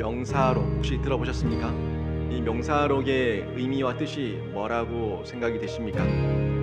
명사록 혹시 들어보셨습니까? 이 명사록의 의미와 뜻이 뭐라고 생각이 되십니까?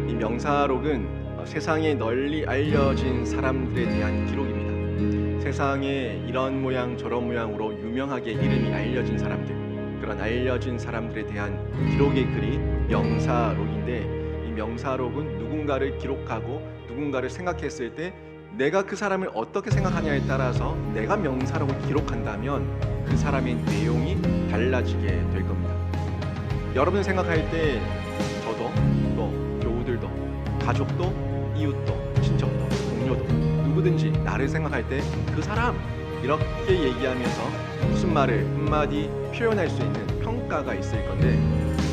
이 명사록은 어, 세상에 널리 알려진 사람들에 대한 기록입니다. 세상에 이런 모양 저런 모양으로 유명하게 이름이 알려진 사람들 그런 알려진 사람들에 대한 기록의 글이 명사록인데 이 명사록은 누군가를 기록하고 누군가를 생각했을 때 내가 그 사람을 어떻게 생각하냐에 따라서 내가 명사록을 기록한다면 그 사람의 내용이 달라지게 될 겁니다. 여러분 생각할 때 저도 또 교우들도 가족도 이웃도 친척도 동료도 누구든지 나를 생각할 때 그 사람 이렇게 얘기하면서 무슨 말을 한마디 표현할 수 있는 평가가 있을 건데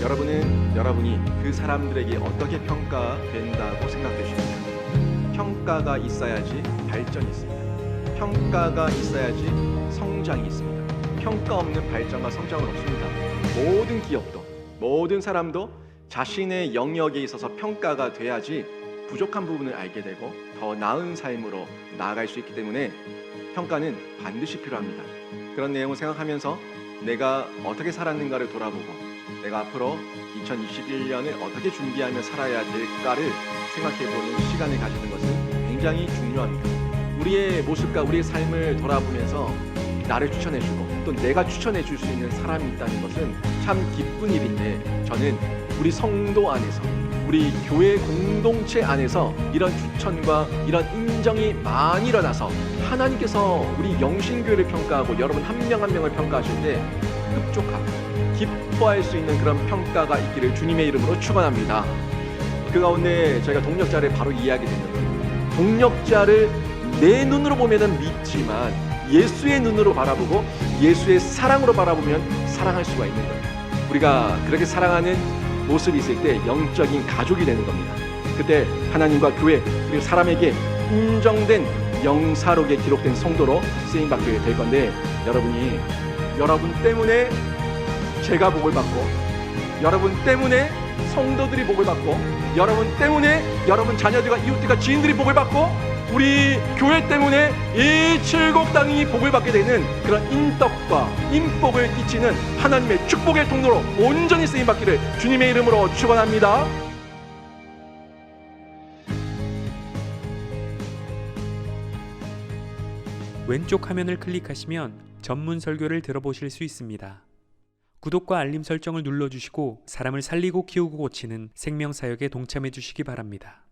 여러분은 여러분이 그 사람들에게 어떻게 평가된다고 생각되십니까? 평가가 있어야지 발전이 있습니다. 평가가 있어야지 성장이 있습니다. 평가 없는 발전과 성장은 없습니다. 모든 기업도 모든 사람도 자신의 영역에 있어서 평가가 돼야지 부족한 부분을 알게 되고 더 나은 삶으로 나아갈 수 있기 때문에 평가는 반드시 필요합니다. 그런 내용을 생각하면서 내가 어떻게 살았는가를 돌아보고 내가 앞으로 2021년을 어떻게 준비하며 살아야 될까를 생각해보는 시간을 가지는 것은 굉장히 중요합니다. 우리의 모습과 우리의 삶을 돌아보면서 나를 추천해주고 또 내가 추천해줄 수 있는 사람이 있다는 것은 참 기쁜 일인데 저는 우리 성도 안에서 우리 교회 공동체 안에서 이런 추천과 이런 인정이 많이 일어나서 하나님께서 우리 영신교회를 평가하고 여러분 한 명한 명을 평가하실 때 흡족하고 기뻐할 수 있는 그런 평가가 있기를 주님의 이름으로 축원합니다. 그 가운데 저희가 동력자를 바로 되는 거예요. 동력자를 내 눈으로 보면은 믿지만 예수의 눈으로 바라보고 예수의 사랑으로 바라보면 사랑할 수가 있는 거예요. 우리가 그렇게 사랑하는 모습이 있을 때 영적인 가족이 되는 겁니다. 그때 하나님과 교회 그리고 사람에게 인정된 영사록에 기록된 성도로 쓰임 받게 될 건데 여러분이 여러분 때문에 제가 복을 받고 여러분 때문에 성도들이 복을 받고 여러분 때문에 여러분 자녀들과 이웃들과 지인들이 복을 받고 우리 교회 때문에 이 칠곡 땅이 복을 받게 되는 그런 인덕과 인복을 끼치는 하나님의 축복의 통로로 온전히 쓰임 받기를 주님의 이름으로 축원합니다. 왼쪽 화면을 클릭하시면 전문 설교를 들어보실 수 있습니다. 구독과 알림 설정을 눌러주시고 사람을 살리고 키우고 고치는 생명사역에 동참해 주시기 바랍니다.